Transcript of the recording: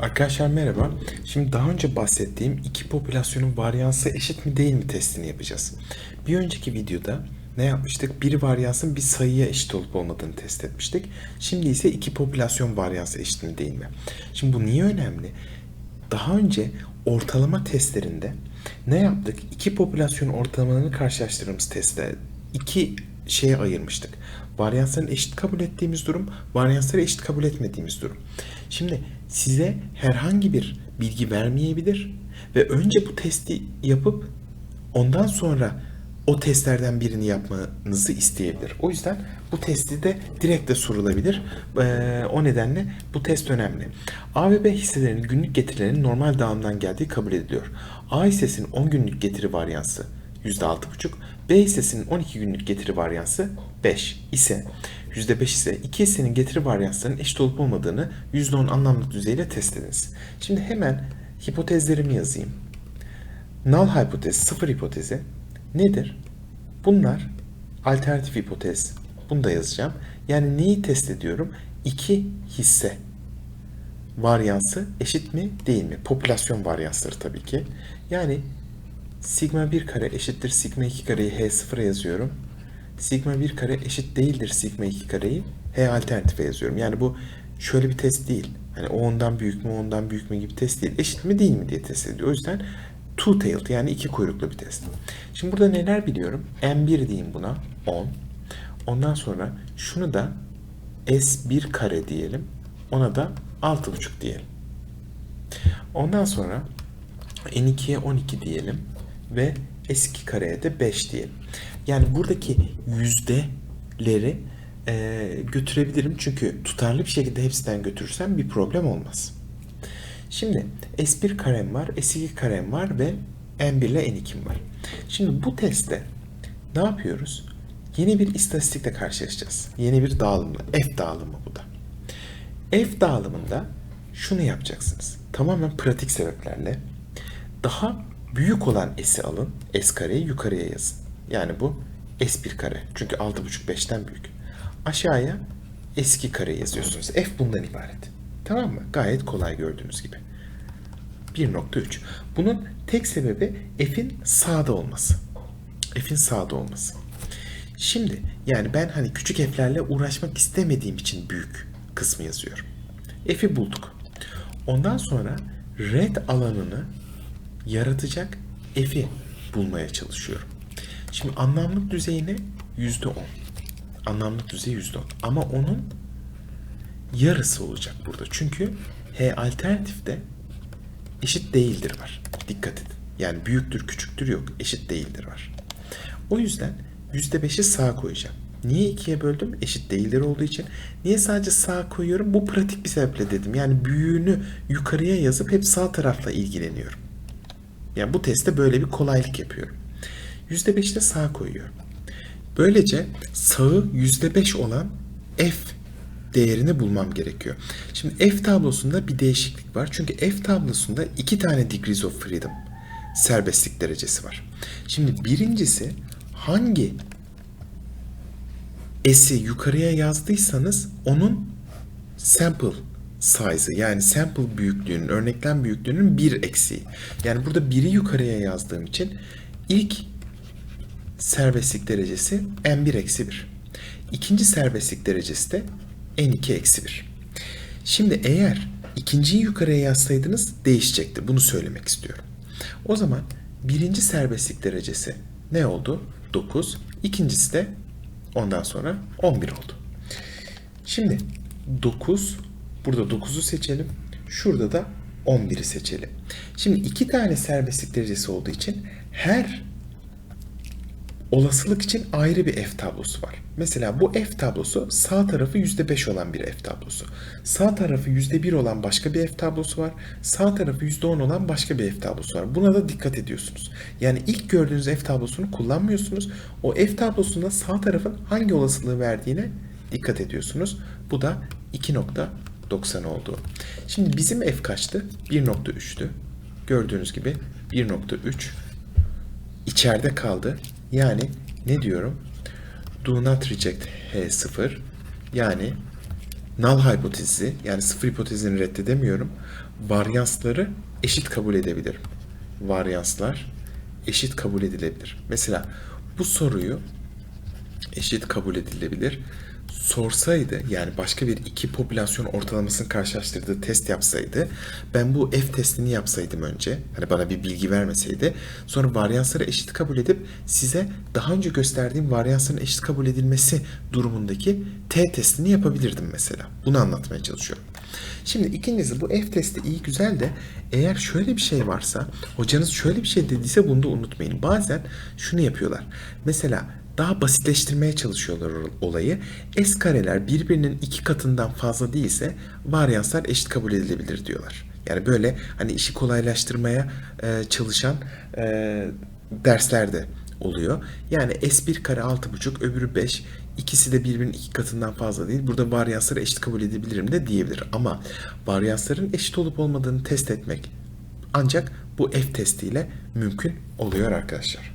Arkadaşlar merhaba. Şimdi daha önce bahsettiğim iki popülasyonun varyansı eşit mi değil mi testini yapacağız. Bir önceki videoda ne yapmıştık? Bir varyansın bir sayıya eşit olup olmadığını test etmiştik. Şimdi ise iki popülasyon varyansı eşit mi değil mi? Şimdi bu niye önemli? Daha önce ortalama testlerinde ne yaptık? İki popülasyon ortalamalarını karşılaştırdığımız testte iki şeye ayırmıştık. Varyansların eşit kabul ettiğimiz durum, varyansları eşit kabul etmediğimiz durum. Şimdi size herhangi bir bilgi vermeyebilir ve önce bu testi yapıp ondan sonra o testlerden birini yapmanızı isteyebilir. O yüzden bu testi de direkt de sorulabilir. Ee, o nedenle bu test önemli. A ve B hisselerinin günlük getirilerinin normal dağılımdan geldiği kabul ediliyor. A hissesinin 10 günlük getiri varyansı %6,5, B hissesinin 12 günlük getiri varyansı 5 ise %5 ise iki hissenin getiri varyanslarının eşit olup olmadığını %10 anlamlık düzeyiyle test ediniz. Şimdi hemen hipotezlerimi yazayım. Null hipotez, sıfır hipotezi nedir? Bunlar alternatif hipotez. Bunu da yazacağım. Yani neyi test ediyorum? İki hisse varyansı eşit mi değil mi? Popülasyon varyansları tabii ki. Yani sigma 1 kare eşittir sigma 2 kareyi H0'a yazıyorum. Sigma 1 kare eşit değildir sigma 2 kareyi H alternatife yazıyorum. Yani bu şöyle bir test değil. Hani o ondan büyük mü ondan büyük mü gibi test değil. Eşit mi değil mi diye test ediyor. O yüzden two-tailed yani iki kuyruklu bir test. Şimdi burada neler biliyorum? M1 diyeyim buna 10. Ondan sonra şunu da S1 kare diyelim. Ona da 6,5 diyelim. Ondan sonra N2'ye 12 diyelim ve S2 kareye de 5 diyelim. Yani buradaki yüzdeleri e, götürebilirim çünkü tutarlı bir şekilde hepsinden götürürsem bir problem olmaz. Şimdi S1 karem var, S2 karem var ve M1 ile N2'm var. Şimdi bu testte ne yapıyoruz? Yeni bir istatistikle karşılaşacağız. Yeni bir dağılımla. F dağılımı bu da. F dağılımında şunu yapacaksınız. Tamamen pratik sebeplerle daha büyük olan S'i alın. S kareyi yukarıya yazın. Yani bu S1 kare. Çünkü 6,5 5'ten büyük. Aşağıya S2 kare yazıyorsunuz. F bundan ibaret. Tamam mı? Gayet kolay gördüğünüz gibi. 1.3. Bunun tek sebebi F'in sağda olması. F'in sağda olması. Şimdi yani ben hani küçük F'lerle uğraşmak istemediğim için büyük kısmı yazıyorum. F'i bulduk. Ondan sonra red alanını yaratacak F'i bulmaya çalışıyorum. Şimdi anlamlık düzeyine %10. Anlamlık düzey %10. Ama onun yarısı olacak burada. Çünkü H alternatifte eşit değildir var. Dikkat edin. Yani büyüktür küçüktür yok. Eşit değildir var. O yüzden %5'i sağa koyacağım. Niye ikiye böldüm? Eşit değildir olduğu için. Niye sadece sağa koyuyorum? Bu pratik bir sebeple dedim. Yani büyüğünü yukarıya yazıp hep sağ tarafla ilgileniyorum. Yani bu testte böyle bir kolaylık yapıyorum. %5'i de sağa koyuyorum. Böylece sağı %5 olan f değerini bulmam gerekiyor. Şimdi f tablosunda bir değişiklik var. Çünkü f tablosunda iki tane degrees of freedom serbestlik derecesi var. Şimdi birincisi hangi s'i yukarıya yazdıysanız onun sample size'ı yani sample büyüklüğünün, örneklem büyüklüğünün bir eksiği. Yani burada biri yukarıya yazdığım için ilk serbestlik derecesi n1 eksi 1. İkinci serbestlik derecesi de n2 eksi 1. Şimdi eğer ikinciyi yukarıya yazsaydınız değişecekti. Bunu söylemek istiyorum. O zaman birinci serbestlik derecesi ne oldu? 9. İkincisi de ondan sonra 11 oldu. Şimdi 9 burada 9'u seçelim. Şurada da 11'i seçelim. Şimdi iki tane serbestlik derecesi olduğu için her olasılık için ayrı bir f tablosu var. Mesela bu f tablosu sağ tarafı %5 olan bir f tablosu. Sağ tarafı %1 olan başka bir f tablosu var. Sağ tarafı %10 olan başka bir f tablosu var. Buna da dikkat ediyorsunuz. Yani ilk gördüğünüz f tablosunu kullanmıyorsunuz. O f tablosunda sağ tarafın hangi olasılığı verdiğine dikkat ediyorsunuz. Bu da 2.90 oldu. Şimdi bizim f kaçtı? 1.3'tü. Gördüğünüz gibi 1.3 içeride kaldı. Yani ne diyorum? Do not reject H0 yani null hipotezi yani sıfır hipotezini reddedemiyorum. Varyansları eşit kabul edebilirim. Varyanslar eşit kabul edilebilir. Mesela bu soruyu eşit kabul edilebilir. Sorsaydı yani başka bir iki popülasyon ortalamasını karşılaştırdığı test yapsaydı ben bu F testini yapsaydım önce hani bana bir bilgi vermeseydi sonra varyansları eşit kabul edip size daha önce gösterdiğim varyansların eşit kabul edilmesi durumundaki T testini yapabilirdim mesela. Bunu anlatmaya çalışıyorum. Şimdi ikincisi bu F testi iyi güzel de eğer şöyle bir şey varsa hocanız şöyle bir şey dediyse bunu da unutmayın. Bazen şunu yapıyorlar. Mesela daha basitleştirmeye çalışıyorlar or- olayı. S kareler birbirinin iki katından fazla değilse varyanslar eşit kabul edilebilir diyorlar. Yani böyle hani işi kolaylaştırmaya e, çalışan e, derslerde oluyor. Yani S1 kare 6,5 öbürü 5. İkisi de birbirinin iki katından fazla değil. Burada varyansları eşit kabul edebilirim de diyebilir. Ama varyansların eşit olup olmadığını test etmek ancak bu F testiyle mümkün oluyor arkadaşlar.